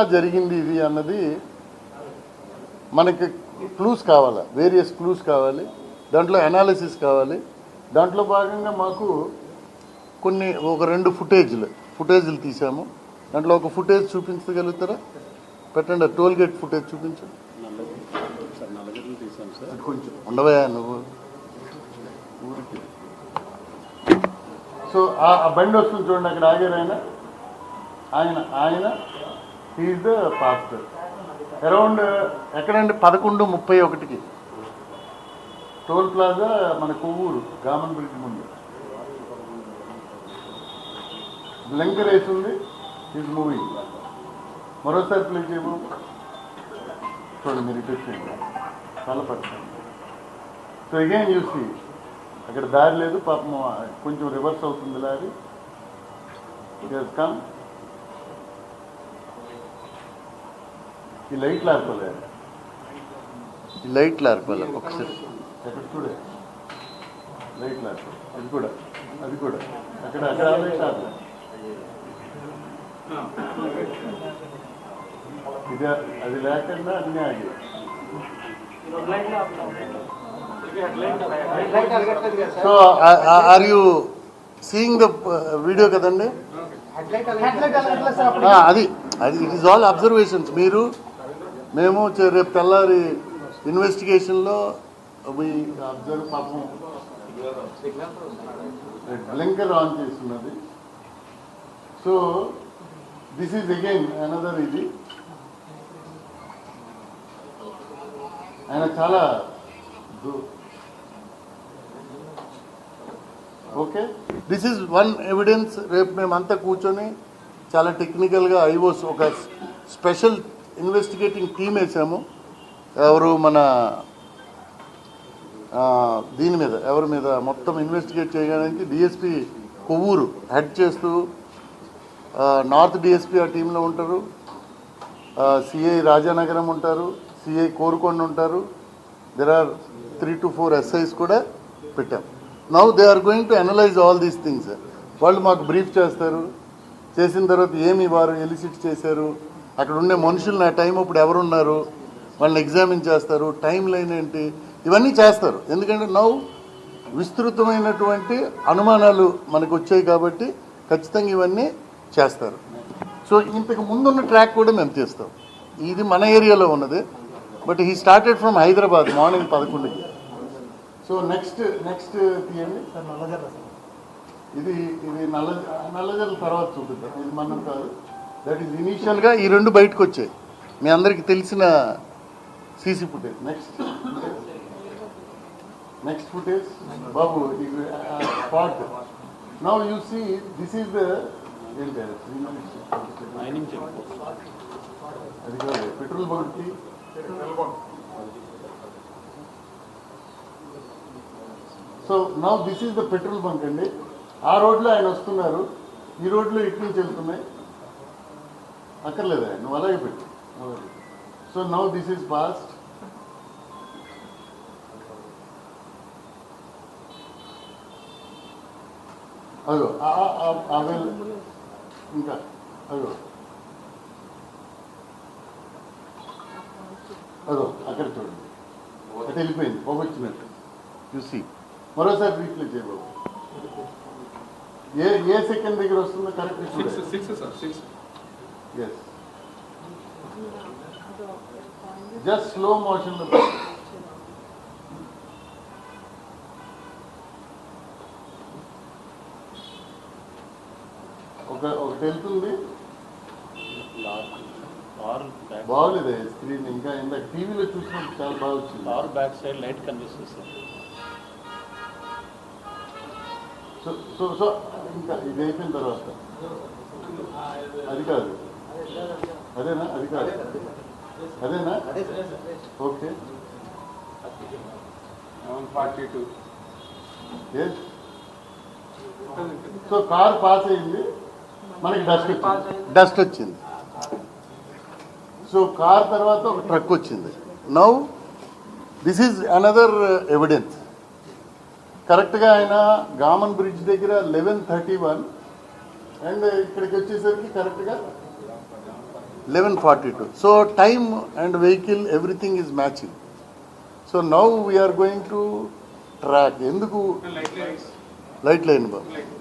జరిగింది ఇది అన్నది మనకి క్లూస్ కావాలి. వేరియస్ క్లూస్ కావాలి. దాంట్లో అనాలిసిస్ కావాలి. దాంట్లో భాగంగా మాకు కొన్ని ఒక రెండు ఫుటేజ్లు ఫుటేజ్లు తీసాము దాంట్లో ఒక ఫుటేజ్ చూపించగలుగుతారా? పెట్టండి టోల్ గేట్ ఫుటేజ్ చూపించు. కొంచెం ఉండవయా నువ్వు. ఊరికి. సో ఆ ఆ బండి వస్తుంది చూడండి అక్కడ ఆగారు ఆయన. ఆయన ఆయన. ఈజ్ ద పాస్టర్ అరౌండ్ ఎక్కడండి? పదకొండు ముప్పై ఒకటికి. టోల్ ప్లాజా మన కొవ్వూరు గామన్ బ్రిడ్జ్ ముందు. రేస్ వేసింది ఈజ్ మూవింగ్ మరోసారి ప్లే చేయము చూడండి మీరు ఇటు వచ్చేయండి చాలా పడుతుంది సో అగైన్ చూసి అక్కడ దారి లేదు పాపం కొంచెం రివర్స్ అవుతుంది లారీ. కమ్ ఈ లైట్లు ఆర్పలే. ఈ లైట్లు ఆర్పలే ఒకసారి. అక్కడ చూడే? లైట్లు ఆర్పలే. అది కూడా అది కూడా. అక్కడ అక్కడ ఆ లైట్ ఆర్పలే. ఇది అది లేకుండా అన్నీ ఆగి. So are you seeing the video కదండి? ఆ, అది అది ఇట్ ఈస్ ఆల్ అబ్జర్వేషన్స్ మీరు మేము రేపు తెల్లారి ఇన్వెస్టిగేషన్లో అబ్జర్వ్ పాపం బ్లింకర్ ఆన్ చేస్తున్నది. So this is again another ఇది. ఆయన చాలా okay this is one evidence రేపు మేమంతా కూర్చొని చాలా టెక్నికల్గా ఐవోస్ ఒక స్పెషల్ ఇన్వెస్టిగేటింగ్ టీమ్ వేసాము. ఎవరు మన దీని మీద ఎవరి మీద మొత్తం ఇన్వెస్టిగేట్ చేయడానికి డిఎస్పి కొవ్వూరు హెడ్ చేస్తూ నార్త్ డిఎస్పి ఆ టీంలో ఉంటారు. సిఐ రాజానగరం ఉంటారు. సిఐ కోరుకొండ ఉంటారు. There are three to four SIs కూడా పెట్టాం. Now they are going to analyse all these things వాళ్ళు మాకు బ్రీఫ్ చేస్తారు. చేసిన తర్వాత ఏమి వారు ఎలిసిట్ చేశారు? అక్కడ ఉండే మనుషులు ఆ టైం అప్పుడు ఎవరున్నారు? వాళ్ళని ఎగ్జామిన్ చేస్తారు. టైం లైన్ ఏంటి? ఇవన్నీ చేస్తారు. ఎందుకంటే నౌ విస్తృతమైనటువంటి అనుమానాలు మనకు వచ్చాయి కాబట్టి ఖచ్చితంగా ఇవన్నీ చేస్తారు. సో ఇంతకు ముందున్న ట్రాక్ కూడా మేము తీస్తాం. ఇది మన ఏరియాలో ఉన్నది. But he started from Hyderabad morning పదకొండుకి. So next next తీయండి. ఇది ఇది నల్ల నల్లజల తర్వాత చూపిద్దాం. ఇది మనం కాదు. దట్ ఈస్ ఇనీషియల్గా ఈ రెండు బయటకు వచ్చాయి మీ అందరికీ తెలిసిన CC footage next next footage Babu spot now you see this is అది? కాదు petrol బంక్కి so now this is the petrol bunk అండి. ఆ రోడ్లో ఆయన వస్తున్నారు. ఈ రోడ్లో ఇటు నుంచి వెళ్తున్నాయి. అక్కర్లేదా నువ్వు అలాగే పెట్టు so now this is fast అదో ఇంకా అదో. అదో అక్కడ చూడండి. అటు వెళ్ళిపోయింది పొగొచ్చినట్టు చూసి మరోసారి రీప్లే చేయబాబు ఏ ఏ సెకండ్ దగ్గర వస్తుందో correct six six sir six yes just slow మోషన్లో ఒక ఒకటి వెళ్తుంది కార్ బ్యాక్ బాగోలేదు స్క్రీన్ ఇంకా ఇందాక టీవీలో చూసినప్పుడు చాలా బాగా వచ్చింది కార్ బ్యాక్ సైడ్ లైట్ కనిపిస్తుంది సార్ సో సో సో ఇంకా ఇది అయిపోయిన తర్వాత అది కాదు అదేనా? అది కాదు. అదేనా? Okay. Forty two yes so car pass అయింది. మనకి డస్ట్ వచ్చింది. డస్ట్ వచ్చింది. సో కార్ తర్వాత ఒక ట్రక్ వచ్చింది. Now this is another evidence. కరెక్ట్గా ఆయన గామన్ బ్రిడ్జ్ దగ్గర లెవెన్ థర్టీ వన్ అండ్ ఇక్కడికి వచ్చేసరికి కరెక్ట్గా Eleven forty two so time and vehicle everything is matching so now we are going to track ఎందుకు Light lines. లైట్ లైన్ బాబు Like